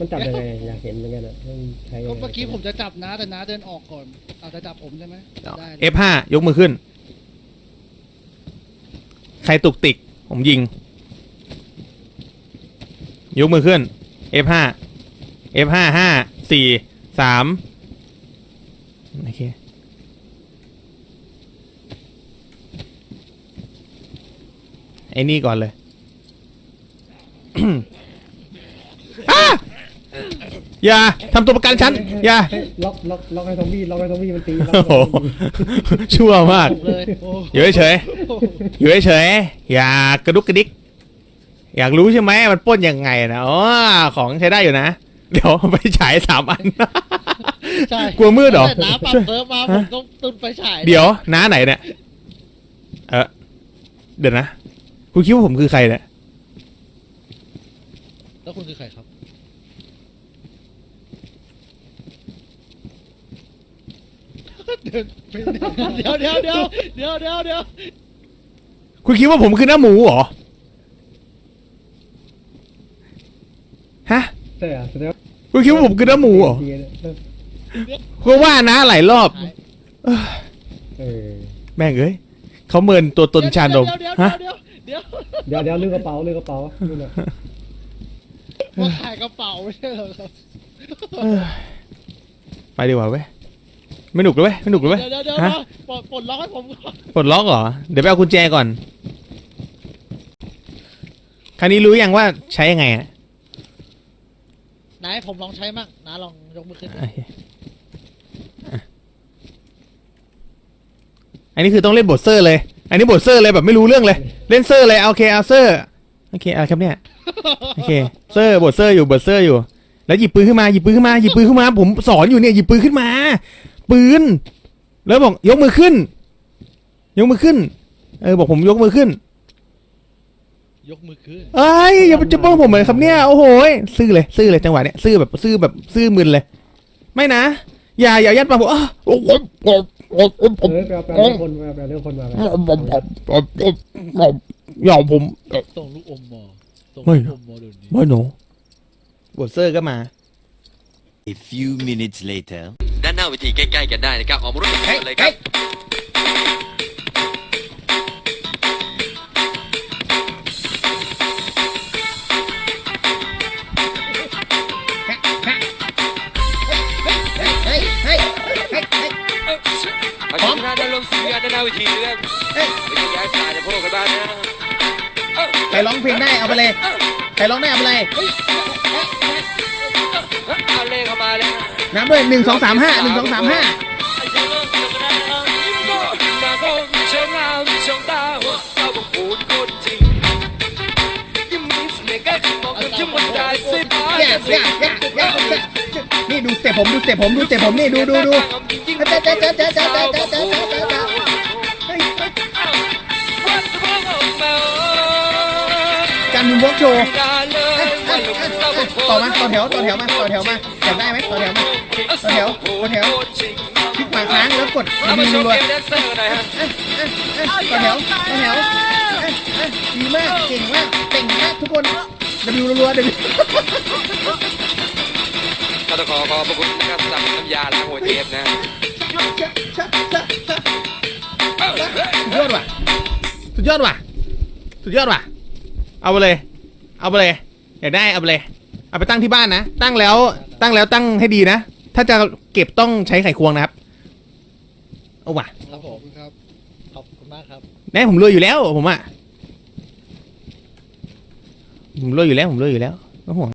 มันจับยังไงอยากเห็นเหมือนกันอะมันใช้ยังก็ไงเมื่อกี้ผมจะจับน้าแต่น้าเดินออกก่อนอาจจะจับผมใช่ไหมได้ F5 ยกมือขึ้น ใครตุกติก ผมยิง ยกมือขึ้น F5 F5 ห้าสี่สามโอเคไอ้นี่ก่อนเลยอ้า อย่าทำตัวประกันฉันอย่าเฮ้ยล็อกล็อกล็อกให้ซอมบี้ล็อกให้ซอมบี้มันตีล็อกโอ้โหชั่วมากเลยโอ้อยู่เฉยๆอยู่เฉยๆอย่ากระดุกกระดิก อยากรู้ใช่ไหมมันปล้นยังไงนะอ๋อของใช้ได้อยู่นะ เดี๋ยวไปฉายสามอันใช่กลัวมืดเหรอแต่น้าปรับเซิร์ฟมาผมต้องตุนไปฉายเดี๋ยวน้าไหนเนี่ยเออเดี๋ยวนะ คุณคิดว่าผมคือใครเนี่ยแล้วคุณคือใครครับ เดินไปเดี๋ยวเดี๋ยวเดี๋ยวเดี๋ยวเดี๋ยวเดี๋ยวคุณคิดว่าผมคือหน้าหมูเหรอ ฮะ ใช่อะแสดงว่าคุณคิดว่าผมคือหน้าหมูเหรอเทียเนี่ยคุณว่านะหลายรอบ เออแม่งเอ้ยเขาเมินตัวตนชานมเดี๋ยวฮะ เดี๋ยวเดี๋ยวเดี๋ยวเดี๋ยวเดี๋ยวลืมกระเป๋าลืมกระเป๋านี่นะมาขายกระเป๋าไม่ใช่เหรอครับเออไปดีกว่าเว้ย ไม่หนุกเลยเว้ยไม่หนุกเลยเว้ย เดี๋ยวเดี๋ยวเดี๋ยวฮะ ปลดปลดล็อกให้ผมก่อนปลดล็อกเหรอ เดี๋ยวไปเอากุญแจก่อน คราวนี้รู้ยังว่าใช้ยังไงอะนายผมลองใช้มั่งน้าลองยกมือขึ้นโอเคอะอันนี้คือต้องเล่นบทเซอร์เลย อันนี้บทเซอร์เลยแบบไม่รู้เรื่องเลย เล่นเซอร์เลยเอาโอเคเอาเซอร์ โอเคอะไรครับเนี่ย โอเค เซอร์บทเซอร์อยู่บทเซอร์อยู่ แล้วหยิบปืนขึ้นมาหยิบปืนขึ้นมาหยิบปืนขึ้นมา ผมสอนอยู่เนี่ยหยิบปืนขึ้นมา ปืน แล้วบอกยกมือขึ้น ยกมือขึ้น เออบอกผมยกมือขึ้น ยกมือขึ้น เอ้ยอย่าจะป้องผมเหมือนครับเนี่ย โอ้โหยซื่อเลยซื่อเลยจังหวะเนี้ยซื่อแบบซื่อแบบซื่อมึนเลย ไม่นะ อย่าอย่ายัดปากผมอ้าวโอ้โหเออไปเอาไปเอาเรื่องคนมาไปเอาเรื่องคนมาไปอย่าผม ส่งลูกอมมอส่งไม่ลูกอมมอเดี๋ยวนี้ ไม่หนูบทเซอร์ก็มา A few minutes later. ด้านหน้าเวทีใกล้ๆกันได้นะครับออกมาร่วมกันเลยครับขอเชิญท่านได้ลงสัญญาณด้านหน้าเวทีด้วยไม่ต้องย้ายสายจะพวกกันบ้านนะใครร้องเพลงได้เอาไปเลย ใครร้องได้เอาไปเลย เอาเลขเข้ามาเลยนับด้วยหนึ่งสองสามห้าหนึ่งสองสามห้านี่ดูสเต็ปผมดูสเต็ปผมดูสเต็ปผมนี่ดูดูดูการมุมวอล์กโชว์ต่อมาต่อแถวต่อแถวมาต่อแถวมาแถวได้ไหมต่อแถวมาต่อแถวต่อแถวคลิกขวาค้างแล้วกดเดีมาโชรัว์วเกมแดนเซอร์หน่อยต่อแถวต่อแถวดีมากเก่งมากเก่งมากทุกคนดิวรัวๆดิวก็ต้องขอขอบพระคุณนะครับสำหรับน้ำยาล้างหัวเทปนะสุดยอดว่ะสุดยอดว่ะสุดยอดว่ะเอาไปเลย เอาไปเลย อยากได้เอาไปเลย เอาไปตั้งที่บ้านนะ ตั้งแล้ว ตั้งแล้วตั้งให้ดีนะ ถ้าจะเก็บต้องใช้ไขควงนะครับ เอาว่ะครับผมครับ ขอบคุณมากครับแน่ผมรวยอยู่แล้วผมอะ ผมรวยอยู่แล้วผมรวยอยู่แล้วไม่ห่วง